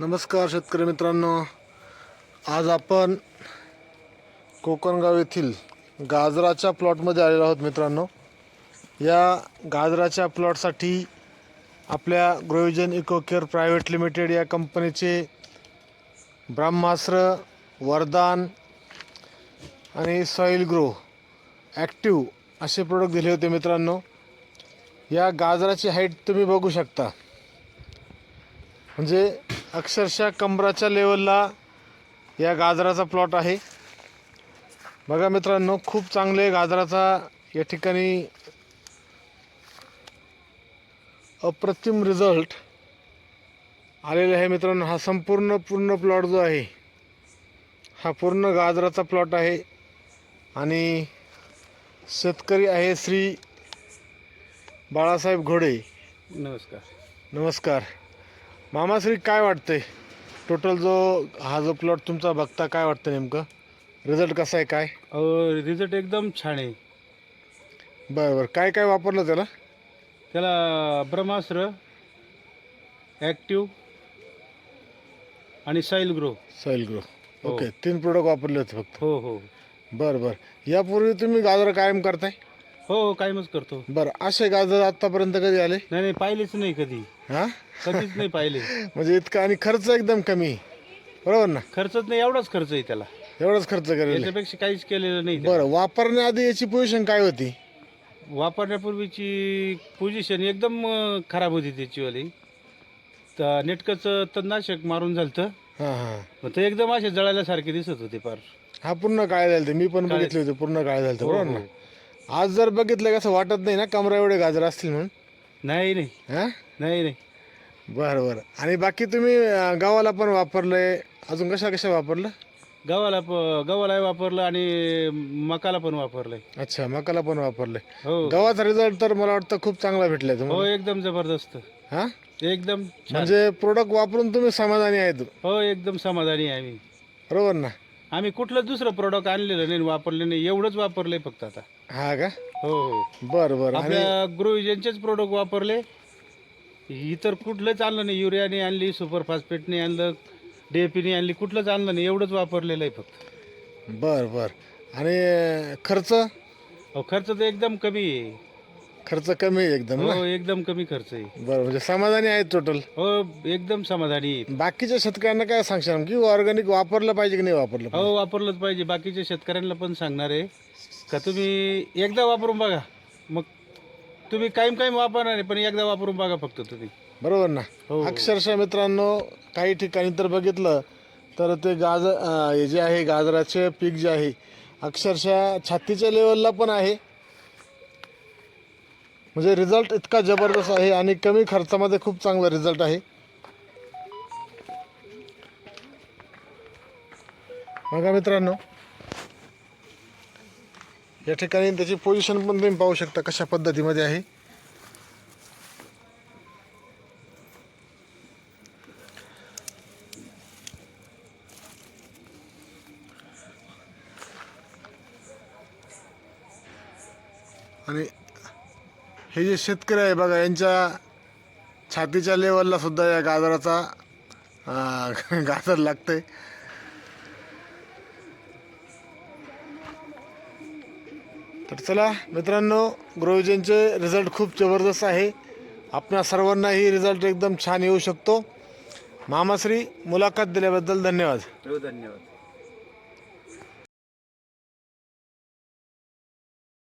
नमस्कार शेतकरी मित्रांनो. आज आपण कोकणगाव येथील गाजराच्या प्लॉटमध्ये आलेलो आहोत मित्रांनो. या गाजराच्या प्लॉटसाठी आपल्या Grovision Eco Care Private Limited या कंपनीचे ब्रह्मास्त्र वरदान आणि सॉईल ग्रो ॲक्टिव असे प्रोडक्ट दिले होते मित्रांनो. या गाजराची हाईट तुम्ही बघू शकता. म्हणजे अक्षरशः कमराच्या लेवलला या गाजराचा प्लॉट आहे. बघा मित्रांनो खूप चांगले गाजराचा या ठिकाणी अप्रतिम रिझल्ट आलेले आहे मित्रांनो. हा संपूर्ण पूर्ण प्लॉट जो आहे हा पूर्ण गाजराचा प्लॉट आहे. आणि शेतकरी आहे श्री बाळासाहेब घोडे. नमस्कार. नमस्कार. मामाश्री काय वाटतंय? टोटल जो हा जो प्लॉट तुमचा बघता काय वाटतं नेमकं? रिझल्ट कसा आहे काय? रिझल्ट एकदम छान आहे. बरं बरं काय काय वापरलं त्याला? त्याला ब्रह्मास्त्र ॲक्टिव्ह आणि soil grow soil grow. Okay तीन प्रोडक्ट वापरले होते फक्त. हो हो. बरं बरं. यापूर्वी तुम्ही गाजर कायम करताय? हो हो कायमच करतो. बरं असे गाजर आत्तापर्यंत कधी आले? नाही नाही पाहिलेच नाही कधी. हां? कधीच नाही पाहिले. म्हणजे इतका आणि खर्च एकदम कमी. बरोबर ना? खर्चच नाही एवढाच खर्च आहे त्याला. एवढाच खर्च करेल याच्यापेक्षा काहीच केलेलं नाही त्याला. बरं वापरण्याआधी याची पोझिशन काय होती? वापरण्यापूर्वीची पोझिशन एकदम अं, खराब होती त्याचीवाली. तर नेटकंच तणनाशक मारून झालं हां हां. मग ते एकदम असे जळाल्यासारखे दिसत होते फार. हा पूर्ण काळ झालं मी पण बघितले होते पूर्ण काळ झालं हो, बरोबर ना? आज जर बघितलं कसं वाटत नाही ना कमरा एवढे गाजर असतील म्हणून? नाही नाही हां? नाही नाही बरं बरं. आणि बाकी तुम्ही अं, गावाला पण वापरलंय. अजून कशा कशा वापरलं? गव्हाला प- गव्हाला वापरलं आणि मकाला पण वापरलंय. अच्छा मकाला पण वापरलंय. हो. गव्हाचा रिझल्ट तर मला वाटतं खूप चांगला भेटलाय हो तुम्हाला एकदम जबरदस्त. हां? एकदम छान. म्हणजे प्रोडक्ट वापरून तुम्ही समाधानी आहेत हो एकदम समाधानी आहे आम्ही बरोबर ना? आम्ही कुठलं दुसरं प्रोडक्ट आणलेलं नाही वापरलं नाही एवढंच वापरलंय फक्त आता. हा का? हो हो. बरं बरं. आणि आपल्या ग्रोविजनचेच प्रोडक्ट वापरले इतर कुठलंच आणलं नाही. युरियाने आणली सुपर फॉस्फेटने आणलं डीएपीने आणली कुठलंच आणलं नाही. एवढंच वापरलेलं आहे फक्त. बरं बरं. आणि खर्च? अहो खर्च तर एकदम कमी आहे. खर्च कमी आहे एकदम ना? हो एकदम कमी खर्च आहे. बरं म्हणजे समाधानी आहेत टोटल हो एकदम समाधानी आहे बाकीच्या शेतकऱ्यांना काय सांगशाल? की ऑर्गॅनिक वापरलं पाहिजे की नाही वापरलं? हो वापरलंच पाहिजे. बाकीच्या शेतकऱ्यांना पण सांगणार आहे. का तुम्ही एकदा वापरून बघा. मग तुम्ही कायम कायम वापरणार आहे पण एकदा वापरून बघा फक्त तुम्ही. बरोबर ना? हो. अक्षरशः मित्रांनो काही ठिकाणी तर बघितलं तर ते गाजर अं, हे जे आहे गाजराचे पीक जे आहे अक्षरशः छातीच्या लेवलला पण आहे. म्हणजे रिझल्ट इतका जबरदस्त आहे आणि कमी खर्चामध्ये खूप चांगला रिझल्ट आहे. बघा मित्रांनो या ठिकाणी त्याची पोझिशन पण तुम्ही पाहू शकता कशा पद्धतीमध्ये आहे. आणि हे जे शेतकरी आहे बघा यांच्या छातीच्या लेवलला सुद्धा या गाजराचा गाजर लागतंय. तर चला मित्रांनो ग्रोविजनचे रिझल्ट खूप जबरदस्त आहे. आपणा सर्वांनाही रिझल्ट एकदम छान येऊ शकतो. मामाश्री मुलाखत दिल्याबद्दल धन्यवाद. हो, धन्यवाद.